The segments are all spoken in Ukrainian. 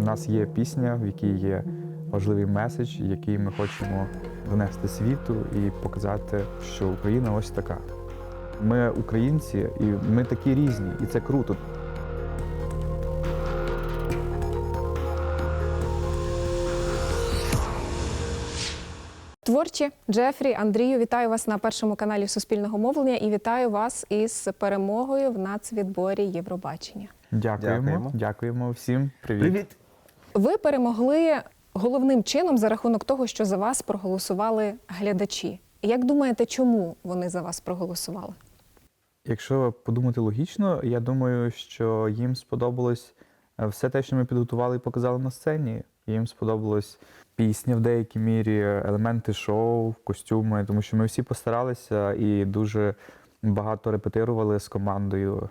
У нас є пісня, в якій є важливий меседж, який ми хочемо донести світу і показати, що Україна ось така. Ми українці, і ми такі різні, і це круто. Творчі Джефрі, Андрію, вітаю вас на першому каналі Суспільного мовлення і вітаю вас із перемогою в нацвідборі Євробачення. Дякуємо. Дякуємо. Дякуємо всім. Привіт. Привіт! Ви перемогли головним чином за рахунок того, що за вас проголосували глядачі. Як думаєте, чому вони за вас проголосували? Якщо подумати логічно, я думаю, що їм сподобалось е, все те, що ми підготували і показали на сцені. Їм сподобалось пісня в деякій мірі, елементи шоу, костюми, тому що ми всі постаралися і дуже багато репетирували з командою.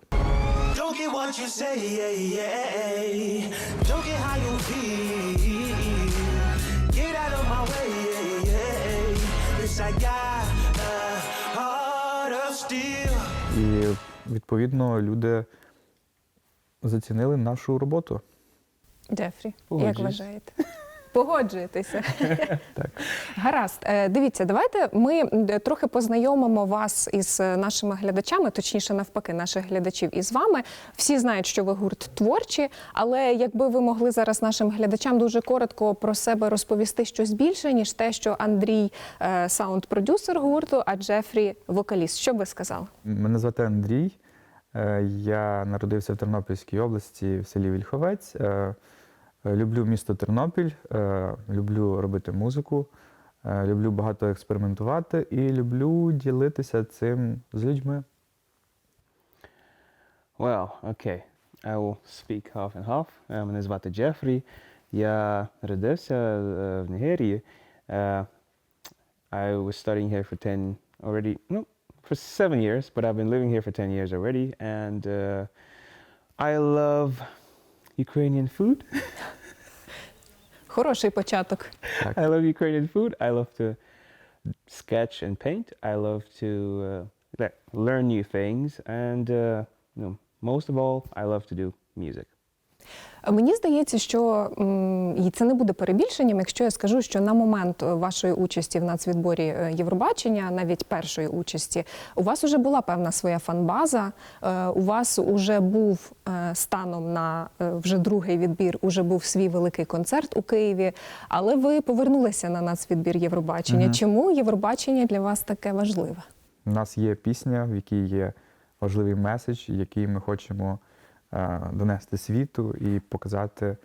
І відповідно люди зацінили нашу роботу. Джефрі, як вважаєте? Погоджуєтеся. Так. Гаразд. Е, Дивіться, давайте ми трохи познайомимо вас із е, нашими глядачами, точніше, навпаки, наших глядачів із вами. Всі знають, що ви гурт творчі, але якби ви могли зараз нашим глядачам дуже коротко про себе розповісти щось більше, ніж те, що Андрій е, саунд-продюсер гурту, а Джефрі вокаліст. Що б ви сказали? Мене звати Андрій. Е, Я народився в Тернопільській області в селі Вільховець. Е, Люблю місто Тернопіль, е, люблю робити музику, е, люблю багато експериментувати і люблю ділитися цим з людьми. Well, okay. I will speak half and half. Мене звати Джефрі. Я родився в Нігерії. I was studying here for 10 already, no, for seven years, but I've been living here for 10 years already. And uh, I love Ukrainian food. Хороший початок. I love Ukrainian food. I love to sketch and paint. I love to uh, le- learn new things, and uh, you know, most of all, I love to do music. Мені здається, що і це не буде перебільшенням, якщо я скажу, що на момент вашої участі в нацвідборі е, Євробачення, навіть першої участі, у вас вже була певна своя фанбаза. е, У вас уже був е, станом на вже другий відбір, уже був свій великий концерт у Києві. Але ви повернулися на нацвідбір Євробачення. Чому Євробачення для вас таке важливе? У нас є пісня, в якій є важливий меседж, який ми хочемо донести світу і показати,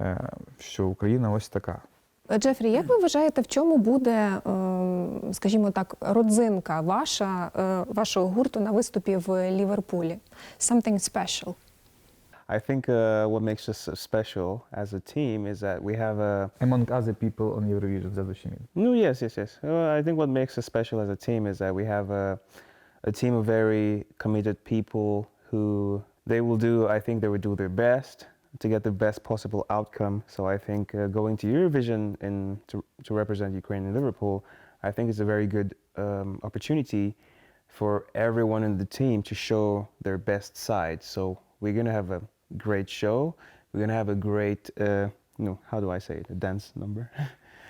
е, що Україна ось така. Джефрі, як ви вважаєте, в чому буде, ем, скажімо так, родзинка ваша, е, вашого гурту на виступі в Ліверпулі? Something special. I think uh, what makes us special as a team is that we have a. Among other people on Eurovision, that's what you mean. No, yes, yes, yes. Uh, I think what makes us special as a team is that we have a, a team of very committed people who they will do. I think they will do their best to get the best possible outcome. So I think uh, going to Eurovision and to, to represent Ukraine in Liverpool, I think is a very good um, opportunity for everyone in the team to show their best side. So we're gonna have a great show. We're gonna have a great, uh, no, how do I say it? A dance number.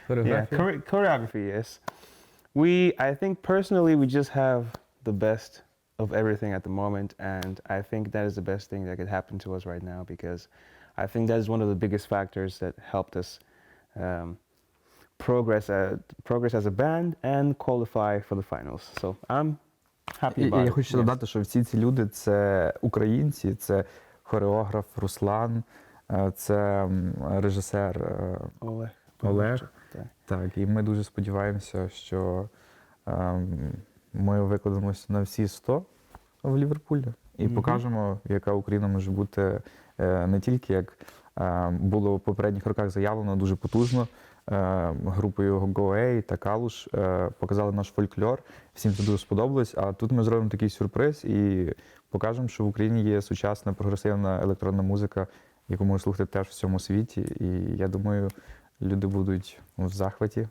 Yeah, chore- choreography. Yes, we. I think personally, we just have the best of everything at the moment, and I think that is the best thing that could happen to us right now because I think that is one of the biggest factors that helped us um, progress, uh, progress as a band and qualify for the finals. So I'm happy about я хочу додати, що всі ці люди це українці, це хореограф Руслан, е, це режисер е, Олег. Олег. Так. Так, і ми дуже сподіваємося, що ем, ми викладемося на всі 100 в Ліверпулі і Мгм. покажемо, яка Україна може бути е, не тільки як е, було в попередніх роках заявлено дуже потужно. е, Групою GoA та Калуш е, показали наш фольклор. Всім це дуже сподобалось. А тут ми зробимо такий сюрприз і покажемо, що в Україні є сучасна прогресивна електронна музика, яку можна слухати теж в всьому світі. І я думаю, люди будуть в захваті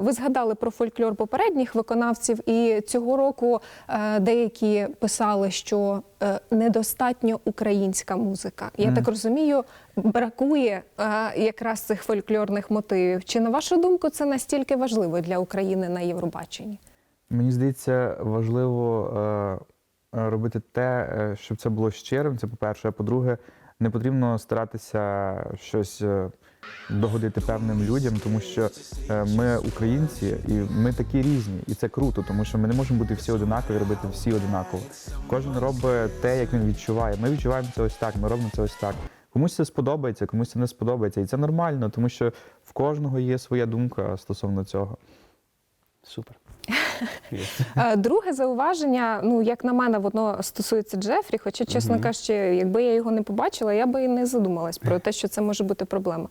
Ви згадали про фольклор попередніх виконавців, і цього року е, деякі писали, що е, недостатньо українська музика. Я так розумію, бракує е, якраз цих фольклорних мотивів. Чи на вашу думку це настільки важливо для України на Євробаченні? Мені здається, важливо е, е, робити те, е, щоб це було щирим. Це по-перше. А по-друге, не потрібно старатися щось е, догодити певним людям, тому що е, ми українці і ми такі різні, і це круто, тому що ми не можемо бути всі одинакові, робити всі одинаково. Кожен робить те, як він відчуває. Ми відчуваємо це ось так, ми робимо це ось так. Комусь це сподобається, комусь це не сподобається, і це нормально, тому що в кожного є своя думка стосовно цього. Супер. Yes. Е, Друге зауваження, ну як на мене, воно стосується Джефрі. Хоча, чесно кажучи, якби я його не побачила, я би і не задумалась про те, що це може бути проблема.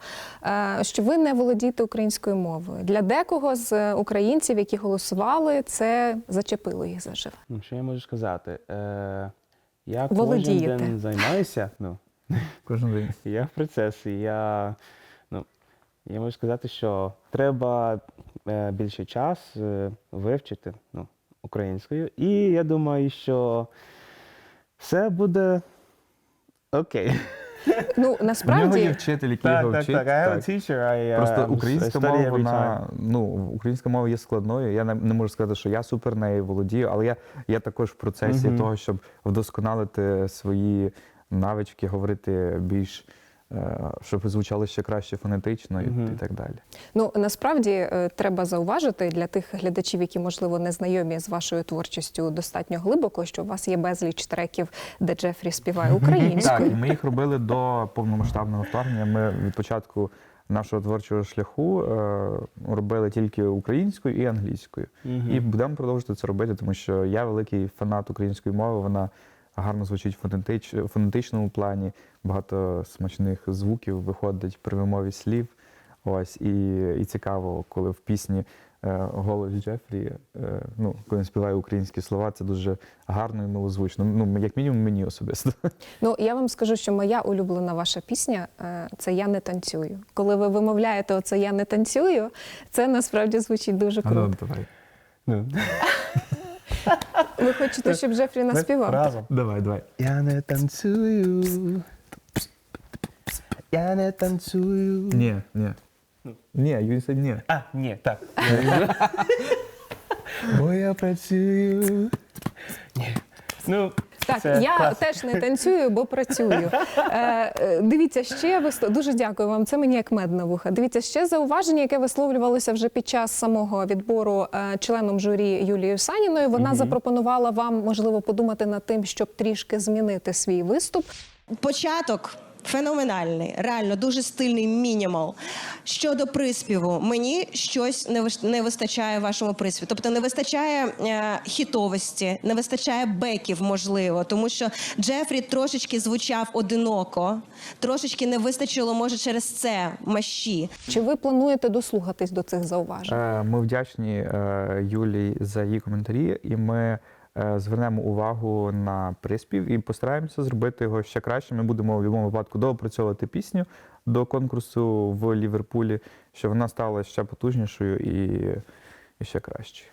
Е, Що ви не володієте українською мовою. Для декого з українців, які голосували, це зачепило їх заживе. Ну, що я можу сказати? Е, я Володієте. кожен день займаюся. Ну, Кожен день. я в процесі. Я, ну, я можу сказати, що треба більше час е, вивчити ну, українською. І я думаю, що все буде окей. Ну У нього є вчитель, який Так, його так, вчить. так. Have так. teacher. I, Просто um, українська мова, вона ну українська мова є складною. Я не, не можу сказати, що я супер нею володію, але я, я також в процесі Мгм. того, щоб вдосконалити свої навички, говорити більш, е, щоб звучало ще краще фонетично і, Мгм. і так далі. Ну насправді е, треба зауважити для тих глядачів, які можливо не знайомі з вашою творчістю достатньо глибоко, що у вас є безліч треків, де Джефрі співає українською. Так, ми їх робили до повномасштабного вторгнення. Ми від початку нашого творчого шляху е, робили тільки українською і англійською. Мгм. І будемо продовжувати це робити, тому що я великий фанат української мови. Вона гарно звучить в фонетич, фонетичному плані. Багато смачних звуків виходить при вимові слів. Ось і, і цікаво, коли в пісні е, голос Джефрі, е, ну коли він співає українські слова, це дуже гарно і милозвучно. Ну як мінімум мені особисто. Ну я вам скажу, що моя улюблена ваша пісня е, це Я не танцюю. Коли ви вимовляєте оце Я не танцюю, це насправді звучить дуже круто. давай. Ну, Ви хочете, щоб Джефрі наспівав? Разом. Давай, давай. Я не танцюю. Я не танцюю. Ні, ні. Ні, він ні. А, ні, так. Бо я працюю. Ні. Ну, Так, це я клас. теж не танцюю, бо працюю. Е, е, дивіться, ще висло... дуже дякую вам. Це мені як мед на вуха. Дивіться, ще зауваження, яке висловлювалося вже під час самого відбору е, членом журі Юлією Саніною. Вона запропонувала вам можливо подумати над тим, щоб трішки змінити свій виступ. Початок феноменальний, реально дуже стильний мінімал. Щодо приспіву, мені щось не виш- не вистачає вашому приспіві. Тобто не вистачає е, хітовості, не вистачає беків, можливо, тому що Джефрі трошечки звучав одиноко, трошечки не вистачило, може, через це маші. Чи ви плануєте дослухатись до цих зауважень? Е, Ми вдячні е, Юлії за її коментарі, і ми звернемо увагу на приспів і постараємося зробити його ще краще. Ми будемо в будь-якому випадку доопрацьовувати пісню до конкурсу в Ліверпулі, щоб вона стала ще потужнішою і, і ще кращою.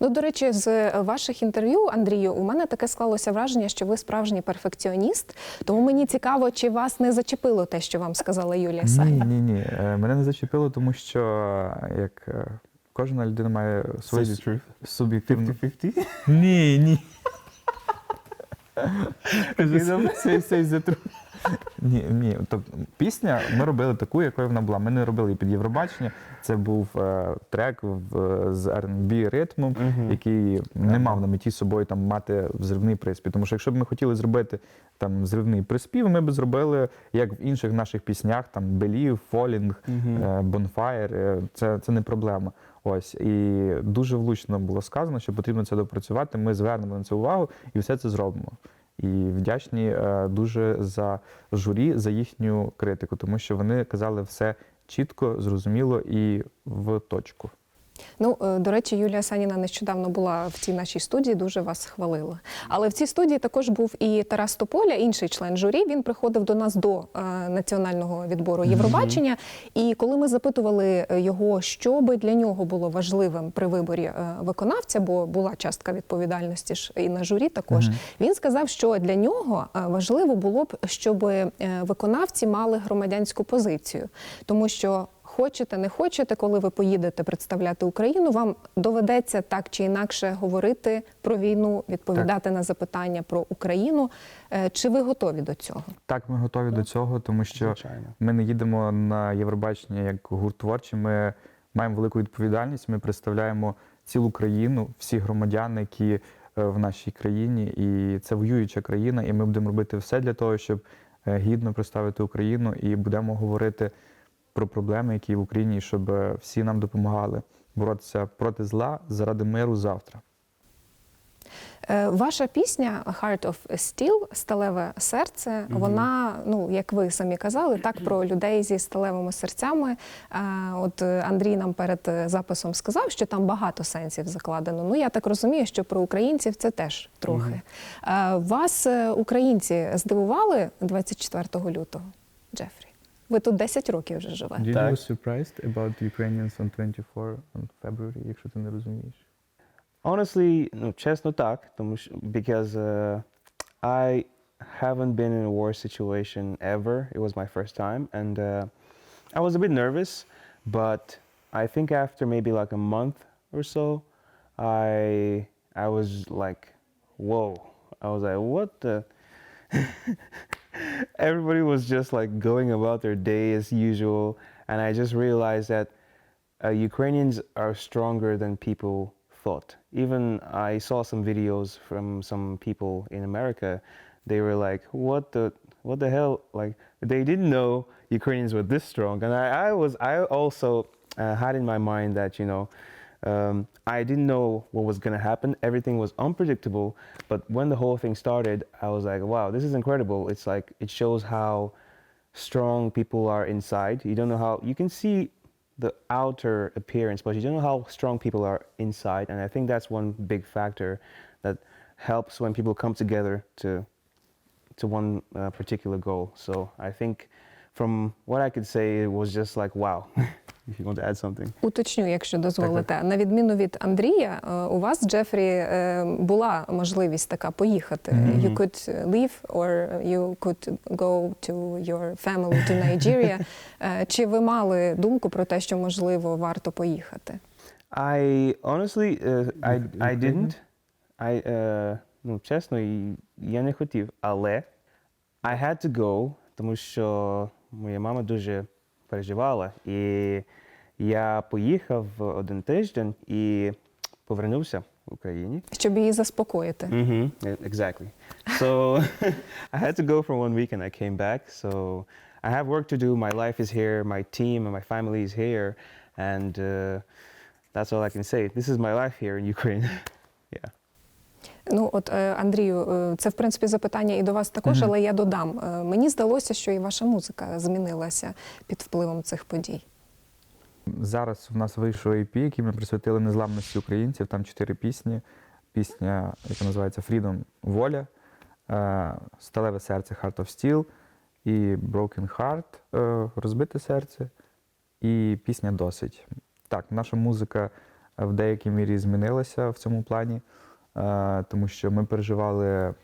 Ну, до речі, з е, ваших інтерв'ю, Андрію, у мене таке склалося враження, що ви справжній перфекціоніст. Тому мені цікаво, чи вас не зачепило те, що вам сказала Юлія Ні, ні, ні. Е, Мене не зачепило, тому що е, як е, кожна людина має свою Say the truth. суб'єктивну 50-50? Ні, ні. Say- say the truth. Ні, ні. Тобто пісня ми робили таку, якою вона була. Ми не робили її під Євробачення. Це був е, трек в, з R&B ритмом, який не мав на меті собою там мати взривний приспів. Тому що якщо б ми хотіли зробити там взривний приспів, ми б зробили як в інших наших піснях, там Believe, Falling, е, Bonfire. е, Це, це не проблема. Ось і дуже влучно було сказано, що потрібно це допрацювати. Ми звернемо на це увагу і все це зробимо. І вдячні е, дуже за журі, за їхню критику, тому що вони казали все чітко, зрозуміло і в точку. Ну, е, до речі, Юлія Саніна нещодавно була в цій нашій студії, дуже вас хвалила. Але в цій студії також був і Тарас Тополя, інший член журі. Він приходив до нас до е, національного відбору Євробачення. І коли ми запитували е, його, що би для нього було важливим при виборі виконавця, бо була частка відповідальності ж і на журі також, він сказав, що для нього важливо було б, щоб виконавці мали громадянську позицію, тому що Хочете, не хочете, коли ви поїдете представляти Україну, вам доведеться так чи інакше говорити про війну, відповідати на запитання про Україну. Е, Чи ви готові до цього? Так, ми готові до цього, тому що Звичайно. ми не їдемо на Євробачення як гурт творчий. Ми маємо велику відповідальність. Ми представляємо цілу країну, всі громадяни, які е, в нашій країні, і це воююча країна, і ми будемо робити все для того, щоб е, гідно представити Україну, і будемо говорити про проблеми, які в Україні, щоб всі нам допомагали боротися проти зла заради миру завтра. Е, Ваша пісня Heart of Steel сталеве серце. Вона, ну як ви самі казали, так про людей зі сталевими серцями. Е, От Андрій нам перед записом сказав, що там багато сенсів закладено. Ну я так розумію, що про українців це теж трохи. Е, Вас е, українці здивували 24 лютого, Джефрі? Ви тут 10 років вже живете. Did Так. you surprised about Ukrainians on 24 on February, якщо ти не розумієш? Honestly, ну, чесно так, тому що because uh, I haven't been in a war situation ever. It was my first time, and uh, I was a bit nervous, but I think after maybe like a month or so, I I was like, whoa! I was like, what the? Everybody was just like going about their day as usual, and I just realized that uh, Ukrainians are stronger than people thought. Even I saw some videos from some people in America. They were like, "What the what the hell?" Like they didn't know Ukrainians were this strong. And I, I was I also uh, had in my mind that you know. Um, I didn't know what was going to happen. Everything was unpredictable. But when the whole thing started, I was like, wow, this is incredible. It's like, it shows how strong people are inside. You don't know how, you can see the outer appearance, but you don't know how strong people are inside. And I think that's one big factor that helps when people come together to to one uh, particular goal. So I think from what I could say, it was just like wow. if you want to add something. Уточню, якщо дозволите. На відміну від Андрія, е, у вас, Джефрі, е, була можливість така поїхати. You could leave or you could go to your family to Nigeria. Е, Чи ви мали думку про те, що можливо варто поїхати? I honestly, uh, I, I didn't. I, uh, ну, чесно, я не хотів, але I had to go, тому що моя мама дуже переживала. І я поїхав один тиждень і повернувся в Україні. Щоб її заспокоїти. Mm-hmm. Exactly. So I had to go for one week and I came back. So I have work to do. My life is here. My team and my family is here. And uh, that's all I can say. This is my life here in Ukraine. yeah. Ну от е, Андрію, е, це в принципі запитання і до вас також, але я додам. Е, Мені здалося, що і ваша музика змінилася під впливом цих подій. Зараз в нас вийшов EP, який ми присвятили незламності українців. Там чотири пісні. Пісня, яка називається Freedom Воля, Сталеве серце Heart of Steel і Broken Heart Розбите серце, і пісня Досить. Так, наша музика в деякій мірі змінилася в цьому плані, тому що ми переживали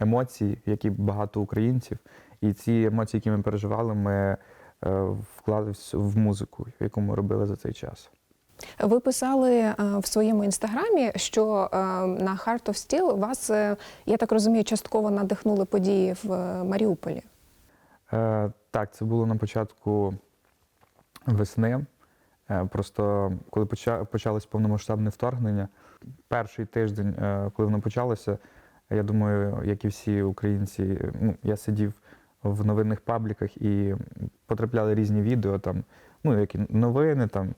емоції, як і багато українців. І ці емоції, які ми переживали, ми е, вклали в- музику, яку ми робили за цей час. Ви писали е, в своєму інстаграмі, що е, на Heart of Steel вас, е, я так розумію, частково надихнули події в е, Маріуполі. Е, так, це було на початку весни. Е, просто коли почалось повномасштабне вторгнення, перший тиждень, е, коли воно почалося, я думаю, як і всі українці, ну, я сидів в новинних пабліках і потрапляли різні відео, там, ну, які новини там.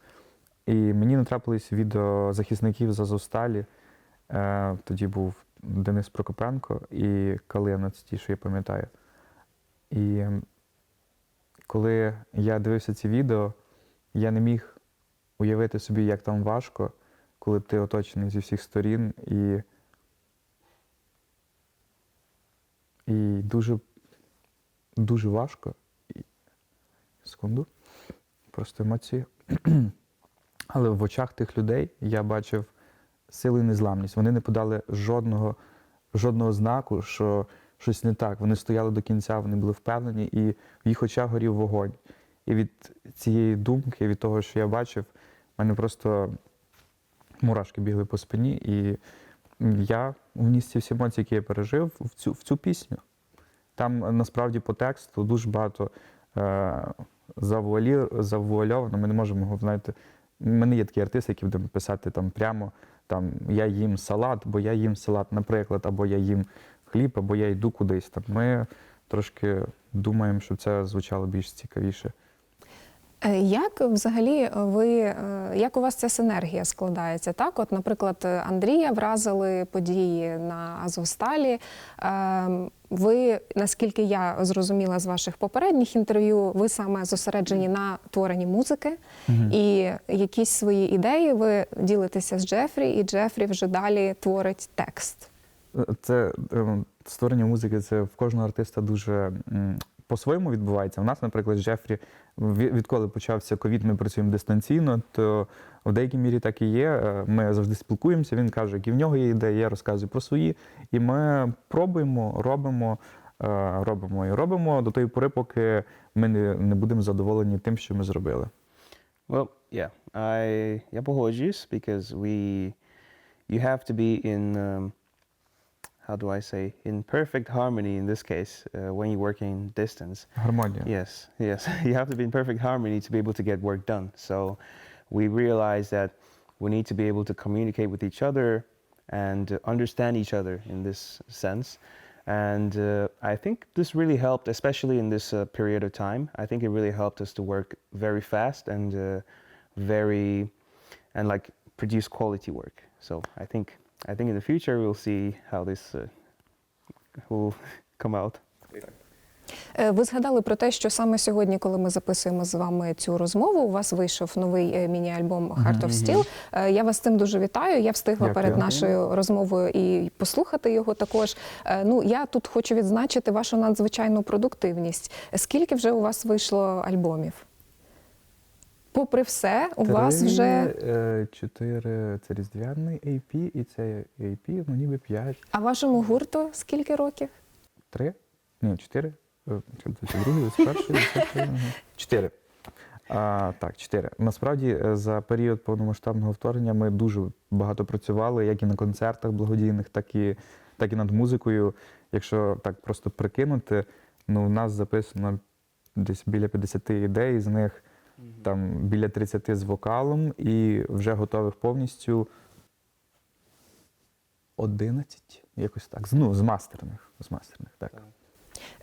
І мені натрапились відео захисників з Азовсталі. Е, тоді був Денис Прокопенко і Калина, це ті, що я пам'ятаю. І коли я дивився ці відео, я не міг уявити собі, як там важко, коли ти оточений зі всіх сторін і. І дуже, дуже важко. Секунду. Просто емоції. Але в очах тих людей я бачив силу і незламність. Вони не подали жодного, жодного знаку, що щось не так. Вони стояли до кінця, вони були впевнені, і в їх очах горів вогонь. І від цієї думки, від того, що я бачив, в мене просто мурашки бігли по спині, і я вніс ці всі емоції, які я пережив, в цю, в цю пісню. Там е, насправді по тексту дуже багато е, завуалі, завуальовано. Ми не можемо, знаєте, мене є такі артисти, які будуть писати там прямо там я їм салат, бо я їм салат, наприклад, або я їм хліб, або я йду кудись. Там ми трошки думаємо, щоб це звучало більш цікавіше. Е, Як взагалі ви е, як у вас ця синергія складається? Так, от, наприклад, Андрія вразили події на Азовсталі. Ем, Ви, наскільки я зрозуміла з ваших попередніх інтерв'ю, ви саме зосереджені на творенні музики і якісь свої ідеї ви ділитеся з Джефрі, і Джефрі вже далі творить текст. Це е, створення музики, це в кожного артиста дуже по-своєму відбувається. У нас, наприклад, Джефрі, відколи почався ковід, ми працюємо дистанційно, то в деякій мірі так і є. Е, Ми завжди спілкуємося. Він каже, які в нього є ідеї, я розказую про свої. І ми пробуємо, робимо, е, робимо і робимо до тої пори, поки ми не, будемо задоволені тим, що ми зробили. Well, yeah, I я погоджуюсь, because we, you have to be in, um, how do I say, in perfect harmony in this case, uh, when you work in distance. Harmonia. Yes, yes. you have to be in perfect harmony to be able to get work done. So we realize that we need to be able to communicate with each other and understand each other in this sense. And uh, I think this really helped, especially in this uh, period of time. I think it really helped us to work very fast and uh, very, and like produce quality work. So I think I think in the future we'll see how this uh, will come out. Е, Ви згадали про те, що саме сьогодні, коли ми записуємо з вами цю розмову, у вас вийшов новий е, міні-альбом Heart of Steel. Е, Я вас з цим дуже вітаю. Я встигла Дякую. перед нашою розмовою і послухати його також. Ну я тут хочу відзначити вашу надзвичайну продуктивність. Скільки вже у вас вийшло альбомів? Попри все, у вас вже е, чотири це різдвяний AP, і це AP, ну ніби п'ять. а вашому гурту скільки років? Три? Ні, чотири. Е, Це другий, це перший, це ага. чотири. А, так, чотири. Насправді е, за період повномасштабного вторгнення ми дуже багато працювали, як і на концертах благодійних, так і, так і над музикою. Якщо так просто прикинути, ну у нас записано десь біля 50 ідей, з них там біля 30 з вокалом і вже готових повністю 11, якось так. З- Ну, з мастерних. З мастерних, так.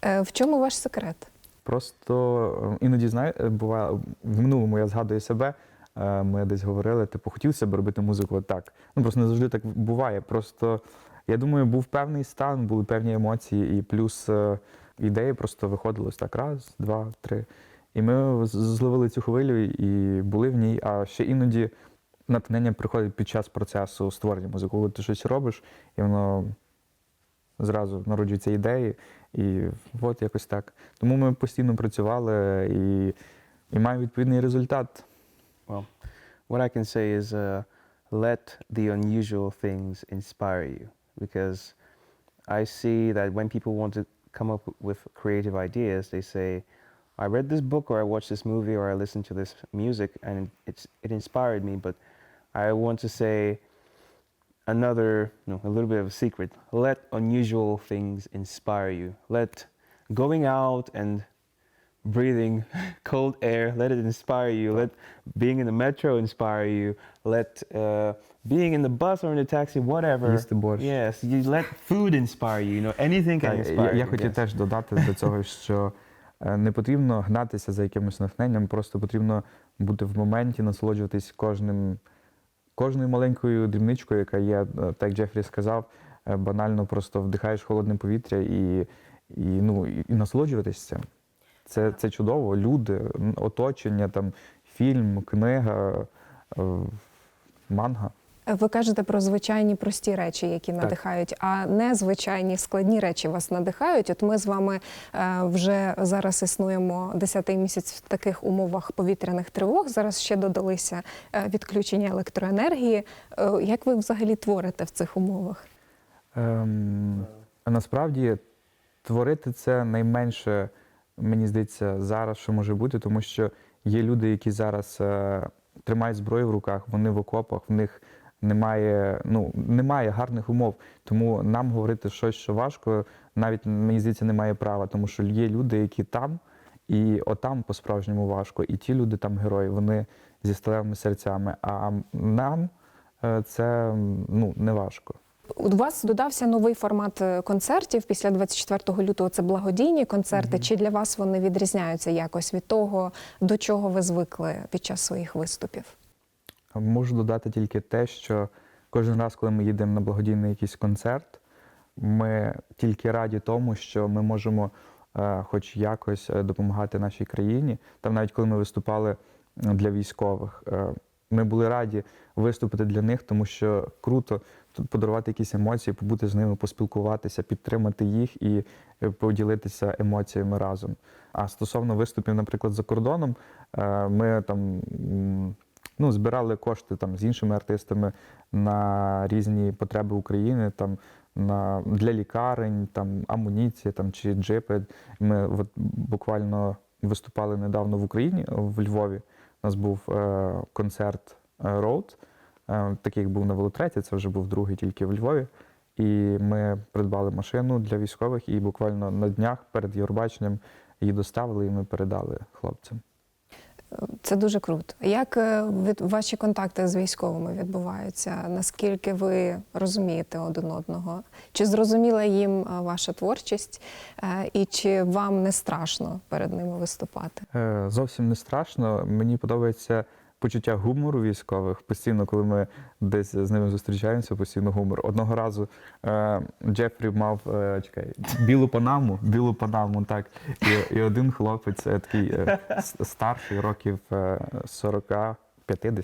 Е, В чому ваш секрет? Просто е, іноді знає, е, буває в минулому я згадую себе. е, Ми десь говорили, типу, хотілося б робити музику отак. Ну просто не завжди так буває. Просто я думаю, був певний стан, були певні емоції, і плюс е, ідеї просто виходили ось так раз, два, три. І ми зловили цю хвилю і були в ній. А ще іноді натхнення приходить під час процесу створення музики. Коли ти щось робиш, і воно зразу народжуються ідеї, і от якось так. Тому ми постійно працювали і, і маємо відповідний результат. Well, what I can say is uh, let the unusual things inspire you because I see that when people want to come up with creative ideas, they say, I read this book or I watched this movie or I listened to this music and it's, it inspired me, but I want to say another, no, a little bit of a secret. Let unusual things inspire you. Let going out and breathing cold air, let it inspire you. Let being in the metro inspire you. Let uh, being in the bus or in the taxi, whatever. Їсти борщ. Yes, you let food inspire you. You know, anything can Так, inspire я, я you. хотів yes. теж додати до цього, що е, не потрібно гнатися за якимось натхненням, просто потрібно бути в моменті, насолоджуватись кожним, кожною маленькою дрібничкою, яка є, е, так Джефрі сказав, е, банально просто вдихаєш холодне повітря і, і, ну, і, насолоджуватись цим. Це, це чудово. Люди, оточення, там, фільм, книга, е, манга. Ви кажете про звичайні прості речі, які надихають, а незвичайні складні речі вас надихають. От ми з вами е, вже зараз існуємо 10-й місяць в таких умовах повітряних тривог. Зараз ще додалися е, відключення електроенергії. Е, Як ви взагалі творите в цих умовах? Ем, насправді творити це найменше, мені здається, зараз, що може бути, тому що є люди, які зараз тримають зброю в руках, вони в окопах, в них немає, ну, немає гарних умов. Тому нам говорити щось, що важко, навіть мені здається, немає права, тому що є люди, які там, і отам по-справжньому важко. І ті люди там герої, вони зі сталевими серцями. А нам е, це ну, не важко. У вас додався новий формат е, концертів після 24 лютого. Це благодійні концерти. Чи для вас вони відрізняються якось від того, до чого ви звикли під час своїх виступів? Можу додати тільки те, що кожен раз, коли ми їдемо на благодійний якийсь концерт, ми тільки раді тому, що ми можемо е, хоч якось е, допомагати нашій країні. Там навіть коли ми виступали е, для військових, ми були раді виступити для них, тому що круто тут подарувати якісь емоції, побути з ними, поспілкуватися, підтримати їх і поділитися емоціями разом. А стосовно виступів, наприклад, за кордоном, ми там ну, збирали кошти там з іншими артистами на різні потреби України, там на для лікарень, там амуніція, там чи джипи. Ми от буквально виступали недавно в Україні, в Львові. У нас був е, концерт е, Роуд. Е, такий як був на Велотреті, це вже був другий тільки в Львові. І ми придбали машину для військових, і буквально на днях перед Євробаченням її доставили, і ми передали хлопцям. Це дуже круто. Як е, від ваші контакти з військовими відбуваються? Наскільки ви розумієте один одного? Чи зрозуміла їм е, ваша творчість, Е, і чи вам не страшно перед ними виступати? Зовсім не страшно. Мені подобається почуття гумору військових. Постійно, коли ми десь з ними зустрічаємося, постійно гумор. Одного разу е, Джефрі мав е, чекай, білу панаму, білу панаму, так. І, і один хлопець, е, такий е, старший, років е, 40-50,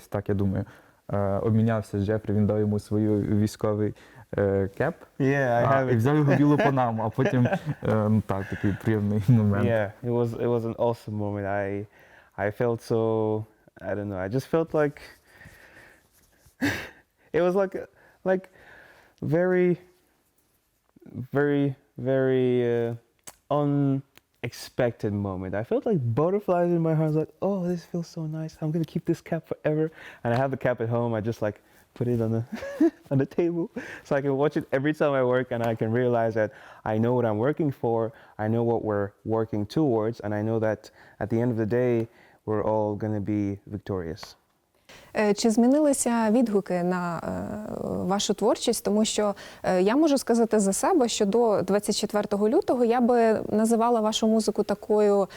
так я думаю, е, обмінявся з Джефрі, він дав йому свою військовий е, кеп. Yeah, I а, і взяв його білу панаму, а потім е, ну так, такий приємний момент. Yeah, it was it was an awesome moment. I I felt so I don't know. I just felt like it was like like very very very uh, unexpected moment. I felt like butterflies in my heart. I was like, oh, this feels so nice. I'm gonna keep this cap forever. And I have the cap at home. I just like put it on the on the table so I can watch it every time I work, and I can realize that I know what I'm working for. I know what we're working towards, and I know that at the end of the day, we're all gonna be victorious. Е, Чи змінилися відгуки на е, вашу творчість? Тому що е, я можу сказати за себе, що до 24 лютого я би називала вашу музику такою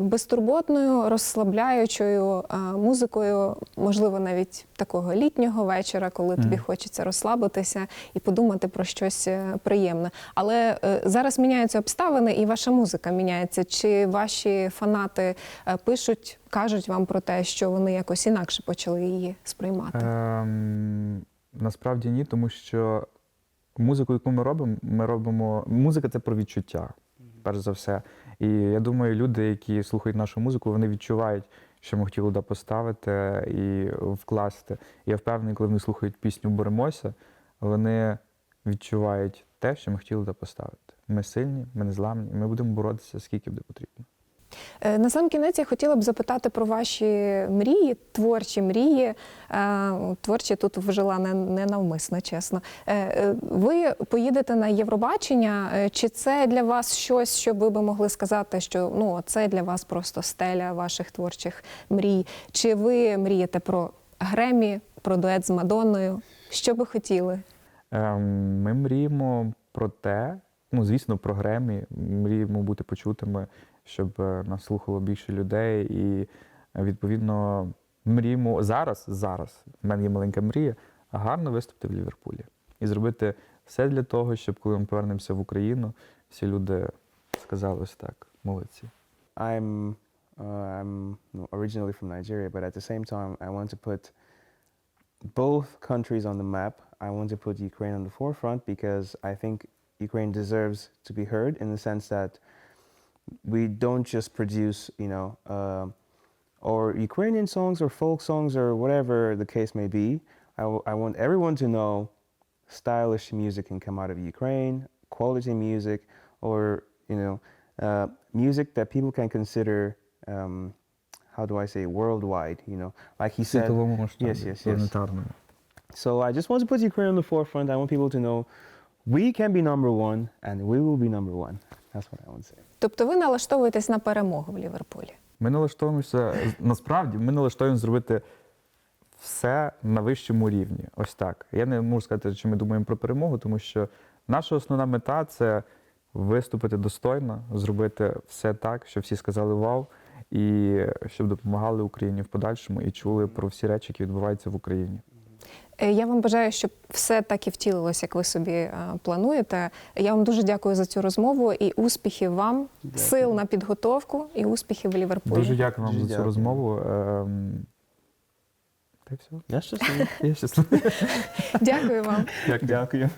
безтурботною, розслабляючою музикою, можливо, навіть такого літнього вечора, коли тобі хочеться розслабитися і подумати про щось приємне. Але зараз міняються обставини, і ваша музика міняється. Чи ваші фанати пишуть, кажуть вам про те, що вони якось інакше почали її сприймати? Ем, насправді ні, тому що музику, яку ми робимо, ми робимо. Музика це про відчуття, перш за все. І я думаю, люди, які слухають нашу музику, вони відчувають, що ми хотіли туди поставити і вкласти. Я впевнений, коли вони слухають пісню Боремося, вони відчувають те, що ми хотіли туди поставити. Ми сильні, ми незламні, і ми будемо боротися, скільки буде потрібно. Е, На сам кінець я хотіла б запитати про ваші мрії, творчі мрії. Е, Творчі тут вжила не, навмисно, чесно. Е, Ви поїдете на Євробачення. Чи це для вас щось, що ви би могли сказати, що ну це для вас просто стеля ваших творчих мрій? Чи ви мрієте про Гремі, про дует з Мадонною? Що би хотіли? Ем, Ми мріємо про те, ну звісно, про Гремі. Мріємо бути почутими, щоб е, нас слухало більше людей. І е, відповідно мріємо зараз, зараз в мене є маленька мрія, гарно виступити в Ліверпулі і зробити все для того, щоб коли ми повернемося в Україну, всі люди сказали ось так, молодці. I'm uh, I'm know, originally from Nigeria, but at the same time, I want to put both countries on the map. I want to put Ukraine on the forefront because I think Ukraine deserves to be heard in the sense that we don't just produce, you know, uh, or Ukrainian songs or folk songs or whatever the case may be. I, I want everyone to know stylish music can come out of Ukraine, quality music, or, you know, uh, music that people can consider, um, how do I say, worldwide, you know, like he said. Yes, yes, yes. So I just want to put Ukraine on the forefront. I want people to know we can be number one and we will be number one. That's what I want say. Тобто ви налаштовуєтесь на перемогу в Ліверпулі. Ми налаштовуємося насправді, ми налаштовуємо зробити все на вищому рівні. Ось так. Я не можу сказати, що ми думаємо про перемогу, тому що наша основна мета це виступити достойно, зробити все так, щоб всі сказали вау, і щоб допомагали Україні в подальшому і чули про всі речі, які відбуваються в Україні. Е, Я вам бажаю, щоб все так і втілилось, як ви собі е, плануєте. Я вам дуже дякую за цю розмову і успіхів вам, сил на підготовку і успіхів в Ліверпулі. Дуже дякую вам Дуже за цю дякую. розмову. Ем, Та й все. Я щасливий. Я щасливий. Дякую вам. Дякую.